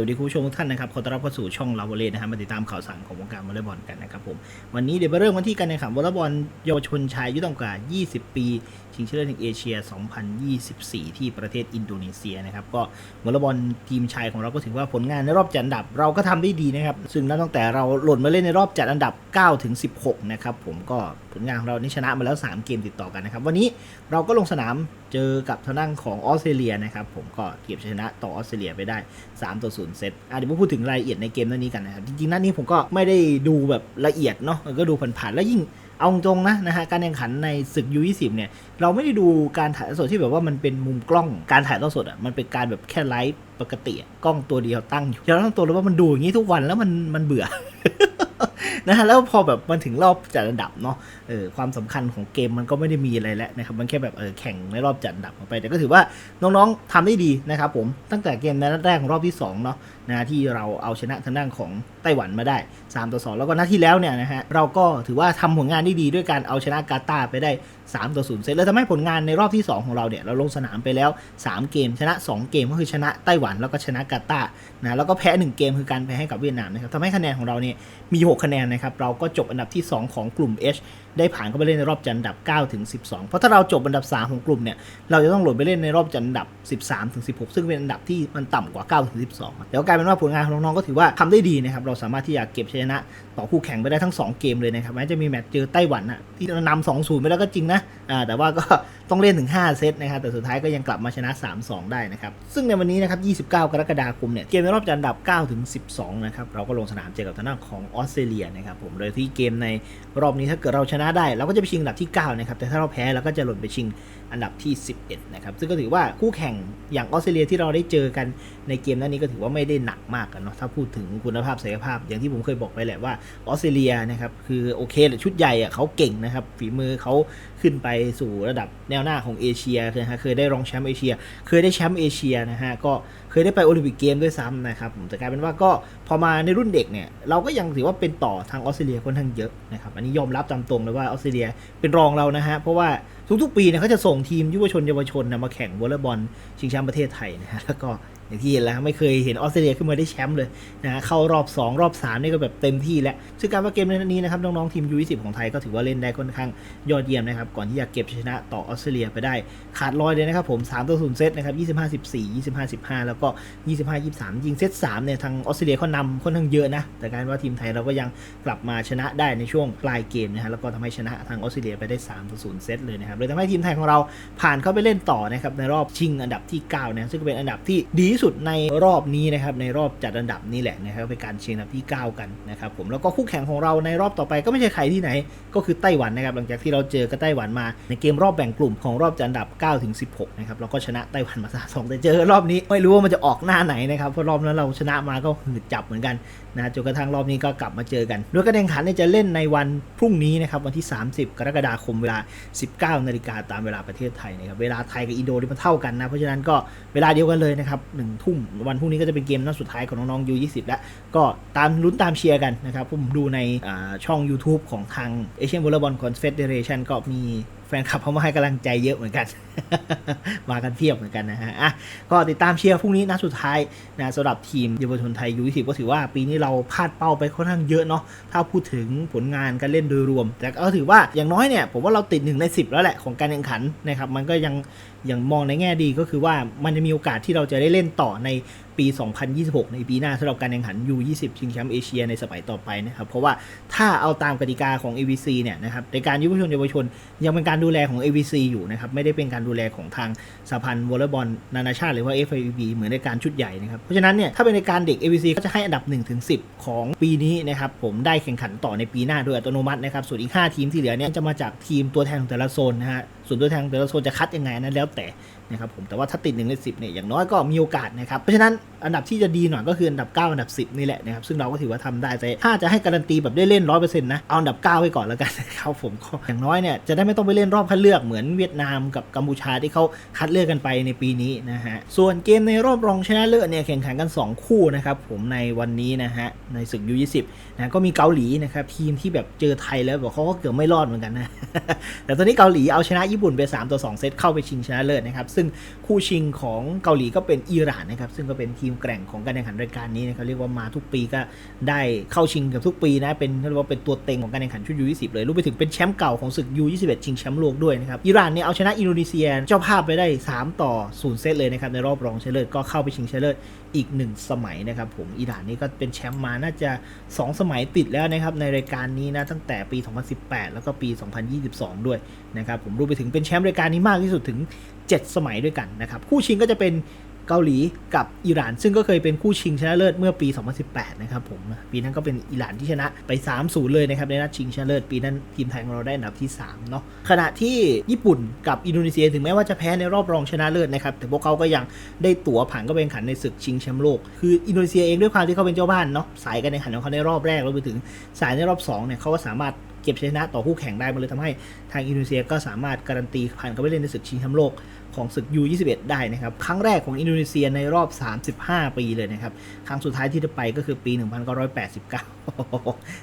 วัสดีคุณผู้ชมทุกท่านนะครับขอต้อนรับเข้าสู่ช่องลาวอลเลนะฮะมาติดตามข่าวสารของวงการวอลเลย์บอลกันนะครับผมวันนี้เดี๋ยวมาเริ่มกันที่การแข่งขันวอลเลย์บอลเยาวชนชายอายุต่ำกว่า 20 ปีชิงชนะเลิศแห่งเอเชีย 2024 ที่ประเทศอินโดนีเซียนะครับก็วอลเลย์บอลทีมชายของเราก็ถือว่าผลงานในรอบจัดอันดับเราก็ทำได้ดีนะครับซึ่งนับตั้งแต่เราหล่นมาเล่นในรอบจัดอันดับ 9 ถึง 16 นะครับผมก็ผลงานของเรานี่ชนะมาแล้ว 3 เกมติดต่อกันนะครับวันนี้เราก็ลงสนาม เจอกับทางด้านของออสเตรเลียนะครับผมก็เก็บชนะต่อออสเตรเลียไปได้ 3 ต่อ 0 เซตอะเดี๋ยวมาพูดถึงรายละเอียดในเกมนัดนี้กันนะครับ จริงๆนัดนี้ผมก็ไม่ได้ดูแบบละเอียดเนาะก็ดูผ่านๆแล้วยิ่งเอาตรงนะนะฮะการแข่งขันในศึก U20 เนี่ยเราไม่ได้ดูการถ่ายทอดสดที่แบบว่ามันเป็นมุมกล้องการถ่ายทอดสดอะมันเป็นการแบบแค่ไลฟ์ปกติกล้องตัวเดียวตั้งอยู่เราต้องตัวเลยว่ามันดูอย่างนี้ทุกวันแล้วมันมันเบื่อ นะฮะแล้วพอแบบมันถึงรอบจัดอันดับเนาะเออความสำคัญของเกมมันก็ไม่ได้มีอะไรแล้วนะครับมันแค่แบบเออแข่งในรอบจัดอันดับออกไป แต่ก็ถือว่าน้องๆทำได้ดีนะครับผมตั้งแต่เกมในนัดแรกของรอบที่สองเนาะนะที่เราเอาชนะทางด้านของไต้หวันมาได้ 3 ต่อ 2 แล้วก็นัดที่แล้วเนี่ยนะฮะเราก็ถือว่าทำผลงานได้ดีด้วยการเอาชนะกาตาร์ไปได้ 3 ต่อ 0 เซตแล้วทำให้ผลงานในรอบที่ 2 ของเราเนี่ยเราลงสนามไปแล้ว 3 เกม ชนะ 2 เกมก็คือชนะไต้หวันแล้วก็ชนะกาตานะแล้วก็แพ้ 1 เกมคือการแพ้ให้กับเวียดนามนะครับทำให้คะแนนของเราเนี่ยมี 6 คะแนนนะครับเราก็จบอันดับที่ 2 ของกลุ่ม H ได้ผ่านเข้าไปเล่นในรอบจัดอันดับ9ถึง12 เพราะถ้าเราจบอันดับ 3 ของกลุ่มเนี่ยเราจะต้องหล่นไปเล่นในรอบจัดอันดับ 13ถึง16 ซึ่งเป็นอันดับที่มันต่ำกว่า9ถึง12เดี๋ยวกลายเป็นว่าผลงานของน้องๆก็ถือว่าทำได้ดีนะครับเราสามารถที่จะเก็บชัยชนะ ต่อคู่แข่งไปได้ทั้ง 2 เกมเลยนะครับแม้จะมีแมตช์เจอไต้หวันนะที่นำ2 0ไปแล้วก็จริงนะอ่าแต่ว่าก็ต้องเล่นถึง 5 เซตนะครับแต่สุดท้ายก็ยังกลับมาชนะ 3-2 ได้นะครับซึ่งในวันนี้นะครับ 29 กรกฎาคมเนี่ยเกมในรอบจัดอันดับ9ถึง12นะครับเราก็ลงสนามเจอกับทางด้านของออสเตรเลียนะครับผมโดยที่เกมในรอบนี้ถ้าเกิดเราชนะได้ เราก็จะไปชิงอันดับที่9นะครับแต่ถ้าเราแพ้เราก็จะหล่นไปชิง อันดับที่ 11 นะครับ ซึ่งก็ถือว่าคู่แข่งอย่างออสเตรเลียที่เราได้เจอกันในเกมนั้นนี้ก็ถือว่าไม่ได้หนักมากกันเนาะถ้าพูดถึงคุณภาพศักยภาพ อย่างที่ผมเคยบอกไปแหละว่าออสเตรเลียนะครับคือโอเคแหละชุดใหญ่อะเขาเก่งนะครับฝีมือเขาขึ้นไปสู่ระดับแนวหน้าของเอเชียนะฮะเคยได้รองแชมป์เอเชีย เคยได้แชมป์เอเชียนะฮะก็เคยได้ไปโอลิมปิกเกมด้วยซ้ำนะครับผมแต่กลายเป็นว่าก็พอมาในรุ่นเด็กเนี่ยเราก็ยังถือว่าเป็นต่อทางออสเตรเลียค่อนข้างเยอะนะครับอันนี้ยอมรับตามตรงเลยว่าออสเตรเลียเป็นรองเรานะฮะเพราะว่าทุกๆปีเนี่ยเขาจะส่งทีมยุวชนเยาวชนนะมาแข่งวอลเลย์บอลชิงแชมป์ประเทศไทยนะฮะแล้วก็ อย่างที่เห็นแล้วไม่เคยเห็นออสเตรเลียขึ้นมาได้แชมป์เลยนะเข้ารอบ 2 รอบ 3 นี่ก็แบบเต็มที่แล้ว ซึ่งการว่าเกมในนี้นะครับน้องๆทีม U20 ของไทยก็ถือว่าเล่นได้ค่อนข้างยอดเยี่ยมนะครับก่อนที่จะเก็บชนะต่อออสเตรเลียไปได้ ขาดลอยเลยนะครับผม3ต่อ0เซตนะครับ25 14 25 15 แล้วก็ 25 23 ยิงเซต3เนี่ยทางออสเตรเลียเขานำค่อนข้างเยอะนะแต่การว่าทีมไทยเราก็ยังกลับมาชนะได้ในช่วงปลายเกมนะฮะแล้วก็ทำให้ชนะทางออสเตรเลียไปได้3ต่อ0เซตเลยนะครับเลยทำให้ทีมไทยของเราผ่านเข้าไปเล่นต่อนะครับในรอบชิงอันดับที่9นะซึ่งเป็นอันดับที่ดีที่สุดในรอบนี้นะครับในรอบจัดอันดับนี้แหละนะครับเป็นการชิงอันดับที่ 9 กันนะครับผมแล้วก็คู่แข่งของเราในรอบต่อไปก็ไม่ใช่ใครที่ไหน ก็คือไต้หวันนะครับหลังจากที่เราเจอกับไต้หวันมาในเกมรอบแบ่งกลุ่มของรอบจัดอันดับ9ถึง16นะครับเราก็ชนะไต้หวันมาสองแต่เจอรอบนี้ไม่รู้ว่ามันจะออกหน้าไหนนะครับเพราะรอบนั้นเราชนะมาก็หืดจับเหมือนกันนะจนกระทั่งรอบนี้ก็กลับมาเจอกัน โดยการแข่งขันจะเล่นในวันพรุ่งนี้นะครับวันที่ 30 กรกฎาคมเวลา 19นาฬิกาตามเวลาประเทศไทยนะครับเวลาไทยกับอินโดนี่มันเท่ากันนะเพราะฉะนั้นก็เวลาเดียวกันเลยนะครับหนึ่งทุ่ม วันพรุ่งนี้ก็จะเป็นเกมนัดสุดท้ายของน้องๆ U20 แล้ว ก็ตามลุ้นตามเชียร์กันนะครับผมดูในช่อง YouTube ของทาง Asian Volleyball Confederation ก็มี แฟนคลับเขามาให้กำลังใจเยอะเหมือนกัน มากันเพียบเหมือนกันนะฮะอะก็ติดตามเชียร์พรุ่งนี้นัดสุดท้ายนะสำหรับทีมเยาวชนไทย U20 ก็ถือว่าปีนี้เราพลาดเป้าไปค่อนข้างเยอะเนาะถ้าพูดถึงผลงานการเล่นโดยรวม แต่ก็ถือว่าอย่างน้อยเนี่ยผมว่าเราติดหนึ่งใน 10 แล้วแหละของการแข่งขันนะครับมันก็ยังยังมองในแง่ดีก็คือว่ามันจะมีโอกาสที่เราจะได้เล่นต่อในปี 2026 ในปีหน้าสำหรับการแข่งขัน U20 ชิงแชมป์เอเชียในสมัยต่อไปนะครับ เพราะว่าถ้าเอาตามกติกาของ AVC เนี่ยนะครับในการยุวชนเยาวชนยังเป็นการดูแลของ AVC อยู่นะครับ ไม่ได้เป็นการดูแลของทางสหพันธ์วอลเลย์บอลนานาชาติหรือว่า FIVB เหมือนในการชุดใหญ่นะครับ เพราะฉะนั้นเนี่ยถ้าเป็นในการเด็ก AVC ก็จะให้อันดับ1-10 ของปีนี้นะครับผมได้แข่งขันต่อในปีหน้าโดยอัตโนมัตินะครับส่วนอีก 5 ทีมที่เหลือเนี่ยจะมาจากทีมตัวแทนของแต่ละโซนนะฮะส่วนตัวแทนแต่ละโซนจะคัดยังไงนั้นแล้วแต่ นะครับผมแต่ว่าถ้าติด1ใน10เนี่ยอย่างน้อยก็มีโอกาสนะครับเพราะฉะนั้นอันดับที่จะดีหน่อยก็คืออันดับ 9 อันดับ 10 นี่แหละนะครับซึ่งเราก็ถือว่าทำได้แต่ถ้าจะให้การันตีแบบได้เล่น100%นต์นะเอาอันดับ 9 ไว้ก่อนแล้วกันนะครับผมอย่างน้อยเนี่ยจะได้ไม่ต้องไปเล่นรอบคัดเลือกเหมือนเวียดนามกับกัมพูชาที่เขาคัดเลือกกันไปในปีนี้นะฮะส่วนเกมในรอบรองชนะเลิศเนี่ยแข่งขันกัน 2 คู่นะครับผมในวันนี้นะฮะในศึก U20 นะก็มีเกาหลีนะครับทีมที่แบบเจอไทยแล้วบอกเขาก็เกือบไม่รอดเหมือนกันนะ แต่ตอนนี้เกาหลีเอาชนะญี่ปุ่นไป 3 ต่อ 2 เซตเข้าไปชิงชนะเลิศนะครับ ซึ่งคู่ชิงของเกาหลีก็เป็นอิหร่านนะครับ ซึ่งก็เป็นทีมแกร่งของการแข่งขันรายการนี้นะครับเรียกว่ามาทุกปีก็ได้เข้าชิงกับทุกปีนะเป็นเรียกว่าเป็นตัวเต็งของการแข่งขันชุดยู20เลยรู้ไปถึงเป็นแชมป์เก่าของศึกยู21ชิงแชมป์โลกด้วยนะครับอิหร่านเนี่ยเอาชนะอินโดนีเซียเจ้าภาพไปได้ 3 ต่อ 0 เซตเลยนะครับในรอบรองชนะเลิศก็เข้าไปชิงชนะเลิศ อีก 1 สมัยนะครับผมอิหร่านนี่ก็เป็นแชมป์มาน่าจะ 2 สมัยติดแล้วนะครับในรายการนี้นะตั้งแต่ปี 2018 แล้วก็ปี 2022 ด้วยนะครับผมรู้ไปถึงเป็นแชมป์รายการนี้มากที่สุดถึง 7 สมัยด้วยกันนะครับคู่ชิงก็จะเป็น เกาหลีกับอิหร่าน ซึ่งก็เคยเป็นคู่ชิงชนะเลิศเมื่อปี 2018 นะครับผม ปีนั้นก็เป็นอิหร่านที่ชนะไป 3-0 เลยนะครับในนัดชิงชนะเลิศปีนั้นทีมไทยของเราได้อันดับที่ 3 เนาะ ขณะที่ญี่ปุ่นกับอินโดนีเซียถึงแม้ว่าจะแพ้ในรอบรองชนะเลิศนะครับ แต่พวกเขาก็ยังได้ตั๋วผ่านก็เป็นขันในศึกชิงแชมป์โลก คืออินโดนีเซียเองด้วยความที่เขาเป็นเจ้าบ้านเนาะ สายการแข่งขันของเขาในรอบแรกแล้วไปถึงสายในรอบ2เนี่ยเขาก็สามารถเก็บชนะต่อคู่แข่งได้มันเลยทำให้ทางอินโดนีเซียก็สามารถการันตีผ่านเข้าไปเล่นในศึกชิงแชมป์โลก ของศึก U21 ได้นะครับ ครั้งแรกของอินโดนีเซียในรอบ 35 ปีเลยนะครับ ครั้งสุดท้ายที่ได้ไปก็คือปี 1989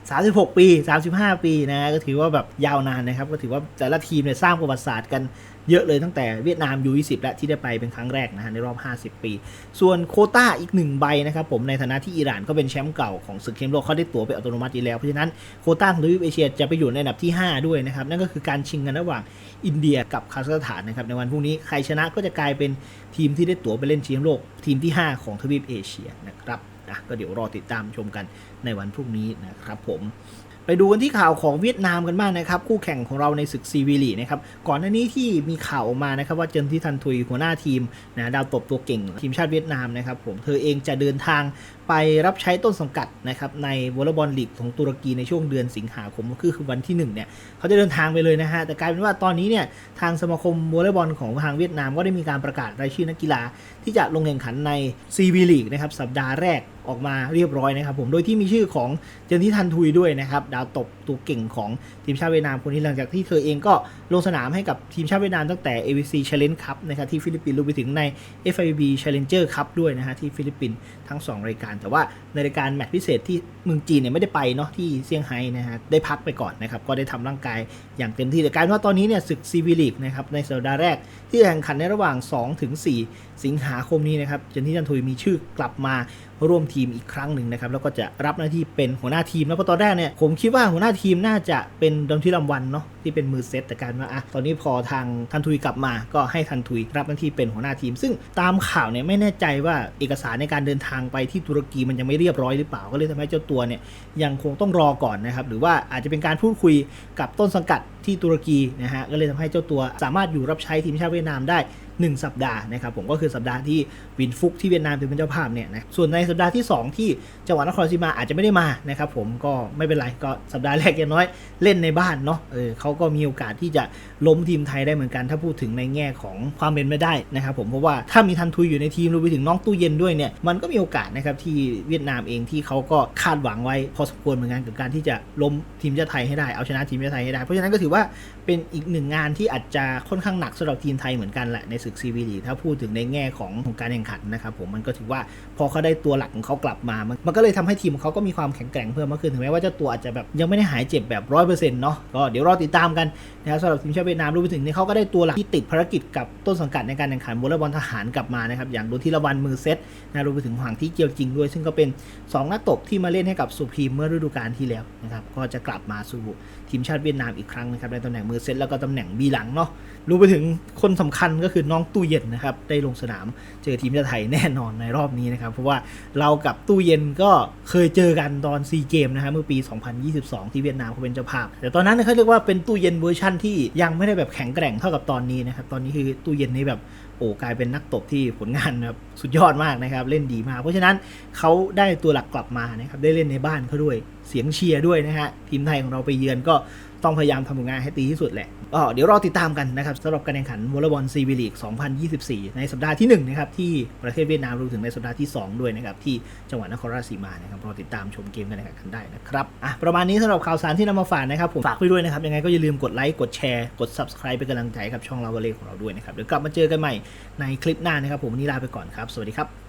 36 ปี 35 ปีนะก็ถือว่าแบบยาวนานนะครับ ก็ถือว่าแต่ละทีมเนี่ยสร้างประวัติศาสตร์กันเยอะเลยตั้งแต่เวียดนาม U20 และที่ได้ไปเป็นครั้งแรกนะฮะในรอบ 50 ปี ส่วนโคต้าอีกหนึ่งใบนะครับผมในฐานะที่อิหร่านก็เป็นแชมป์เก่าของศึกแชมโลกเขาได้ตั๋วไปอัตโนมัติอยู่แล้ว เพราะฉะนั้นโคต้าของทวีปเอเชียจะไปอยู่ในอันดับที่ 5 ด้วยนะครับ นั่นก็คือการชิงกันระหว่าง อินเดียกับคาซัคสถานนะครับในวันพรุ่งนี้ใครชนะก็จะกลายเป็นทีมที่ได้ตั๋วไปเล่นชิงโลก ทีมที่ 5 ของทวีปเอเชียนะครับนะก็เดี๋ยวรอติดตามชมกันในวันพรุ่งนี้นะครับผม ไปดูกันที่ข่าวของเวียดนามกันบ้างนะครับ คู่แข่งของเราในศึกซีวีลีนะครับ ก่อนหน้านี้ที่มีข่าวออกมานะครับ ว่าเจินที่ทันทุยหัวหน้าทีมนะดาวตบตัวเก่ง ทีมชาติเวียดนามนะครับผมเธอเองจะเดินทางไปรับใช้ต้นสังกัดนะครับในวอลเลย์บอลลีกของตุรกีในช่วงเดือนสิงหาคมก็คือวันที่1เนี่ยเขาจะเดินทางไปเลยนะฮะแต่กลายเป็นว่าตอนนี้เนี่ยทางสมาคมวอลเลย์บอลของทางเวียดนามก็ได้มีการประกาศรายชื่อนักกีฬาที่จะลงแข่งขันในซีวีลีกนะครับสัปดาห์แรก ออกมาเรียบร้อยนะครับผมโดยที่มีชื่อของเจนที่ทันทุยด้วยนะครับดาวตบตัวเก่งของทีมชาติเวียดนามคนนี้หลังจากที่เธอเองก็ลงสนามให้กับทีมชาติเวียดนามตั้งแต่ AVC Challenge Cup นะครับที่ฟิลิปปินส์รวมไปถึงใน FIB Challenger Cup ด้วยนะฮะที่ฟิลิปปินส์ทั้ง 2 รายการ แต่ว่าในรายการแมตช์พิเศษที่เมืองจีนเนี่ยไม่ได้ไปเนาะที่เซี่ยงไฮ้นะฮะได้พักไปก่อนนะครับก็ได้ทำร่างกายอย่างเต็มที่แต่การว่าตอนนี้เนี่ยศึกซีวีลีกนะครับในสัปดาห์แรกที่แข่งขันในระหว่าง 2-4 สิงหาคมนี้นะครับเจนที่จันทุยมีชื่อกลับมา ร่วมทีมอีกครั้งหนึ่งนะครับแล้วก็จะรับหน้าที่เป็นหัวหน้าทีมแล้วเพราะตอนแรกเนี่ยผมคิดว่าหัวหน้าทีมน่าจะเป็นดมที่ลำวันเนาะที่เป็นมือเซตแต่การว่าอะตอนนี้พอทางทันทุยกลับมา ก็ให้ทันทุยรับหน้าที่เป็นหัวหน้าทีม ซึ่งตามข่าวเนี่ยไม่แน่ใจว่าเอกสารในการเดินทางไปที่ตุรกีมันยังไม่เรียบร้อยหรือเปล่าก็เลยทำให้เจ้าตัวเนี่ยยังคงต้องรอก่อนนะครับหรือว่าอาจจะเป็นการพูดคุยกับต้นสังกัดที่ตุรกีนะฮะก็เลยทำให้เจ้าตัวสามารถอยู่รับใช้ทีมชาติเวียดนามได้ 1 สัปดาห์นะครับผมก็คือสัปดาห์ที่วินฟุกที่เวียดนามเป็นเจ้าภาพเนี่ยนะส่วนในสัปดาห์ที่ 2 ที่จังหวัดนครราชสีมาอาจจะไม่ได้มานะครับผมก็ไม่เป็นไรก็สัปดาห์แรกอย่างน้อยเล่นในบ้านเนาะเออเขาก็มีโอกาสที่จะล้มทีมไทยได้เหมือนกัน ถ้าพูดถึงในแง่ของความเป็นไม่ได้นะครับผมเพราะว่าถ้ามีทันทุยอยู่ในทีมรวมไปถึงน้องตู้เย็นด้วยเนี่ยมันก็มีโอกาสนะครับที่เวียดนามเองที่เขาก็คาดหวังไว้พอสมควรเหมือนกันกับการที่จะล้มทีมชาติไทยให้ได้เอาชนะทีมชาติไทยให้ได้ เพราะฉะนั้นก็ถือว่าเป็นอีกหนึ่งงานที่อาจจะค่อนข้างหนักสำหรับทีมไทยเหมือนกันแหละในศึก CBD ถ้าพูดถึงในแง่ของของการแข่งขันนะครับผมมันก็ถือว่าพอเขาได้ตัวหลักของเขากลับมา มันมันก็เลยทำให้ทีมเขาก็มีความแข็งแกร่งเพิ่มมากขึ้นถึงแม้ว่าเจ้าตัวอาจจะแบบยังไม่ได้หายเจ็บแบบร้อยเปอร์เซ็นต์เนาะก็เดี๋ยวรอติดตามกัน นะครับสำหรับทีมชาติเวียดนามรวมไปถึงในเขาก็ได้ตัวหลักที่ติดภารกิจกับต้นสังกัดในการแข่งขันวอลเลย์บอลทหารกลับมานะครับอย่างโดนทีละวันมือเซตนะรวมไปถึงหวังที่เกียวจริงด้วย ซึ่งก็เป็นสองนักตบที่มาเล่นให้กับสุพีมเมื่อฤดูกาลที่แล้วนะครับก็จะกลับมาสู่ทีมชาติเวียดนามอีกครั้งนะครับในตำแหน่งมือเซตแล้วก็ตำแหน่งบีหลังเนาะรวมไปถึงคนสำคัญก็คือน้องตู้เย็นนะครับได้ลงสนามเจอทีมชาติไทยแน่นอนในรอบนี้นะครับเพราะว่าเรากับตู้เย็นก็เคยเจอกันตอนซีเกมนะครับเมื่อปี 2022 ที่เวียดนามเขาเป็นเจ้าภาพแต่ตอนนั้นเขาเรียกว่าเป็นตู้เย็นเวอร์ชันที่ยังไม่ได้แบบแข็งแกร่งเท่ากับตอนนี้นะครับ ตอนนี้คือตู้เย็นนี่แบบโอ้กลายเป็นนักตบที่ผลงานแบบสุดยอดมากนะครับ เล่นดีมาก เพราะฉะนั้นเขาได้ตัวหลักกลับมานะครับได้เล่นในบ้านเขาด้วย เสียงเชียร์ด้วยนะฮะทีมไทยของเราไปเยือนก็ต้องพยายามทำผลงานให้ดีที่สุดแหละก็เดี๋ยวรอติดตามกันนะครับสำหรับการแข่งขันวอลเลย์บอลซีวีลีก 2024 ในสัปดาห์ที่ 1 นะครับ ที่ประเทศเวียดนามรวมถึงในสัปดาห์ที่ 2 ด้วยนะครับ ที่จังหวัดนครราชสีมานะครับรอติดตามชมเกมกันแข่งขันได้นะครับอะประมาณนี้สำหรับข่าวสารที่นำมาฝากนะครับผมฝากไว้ด้วยนะครับยังไงก็อย่าลืมกดไลค์กดแชร์กด subscribe เป็นกำลังใจกับช่องเราวอลเลย์ของเราด้วยนะครับเดี๋ยวกลับมาเจอกันใหม่ในคลิปหน้านะครับผมวันนี้ลาไปก่อนครับสวัสดีครับ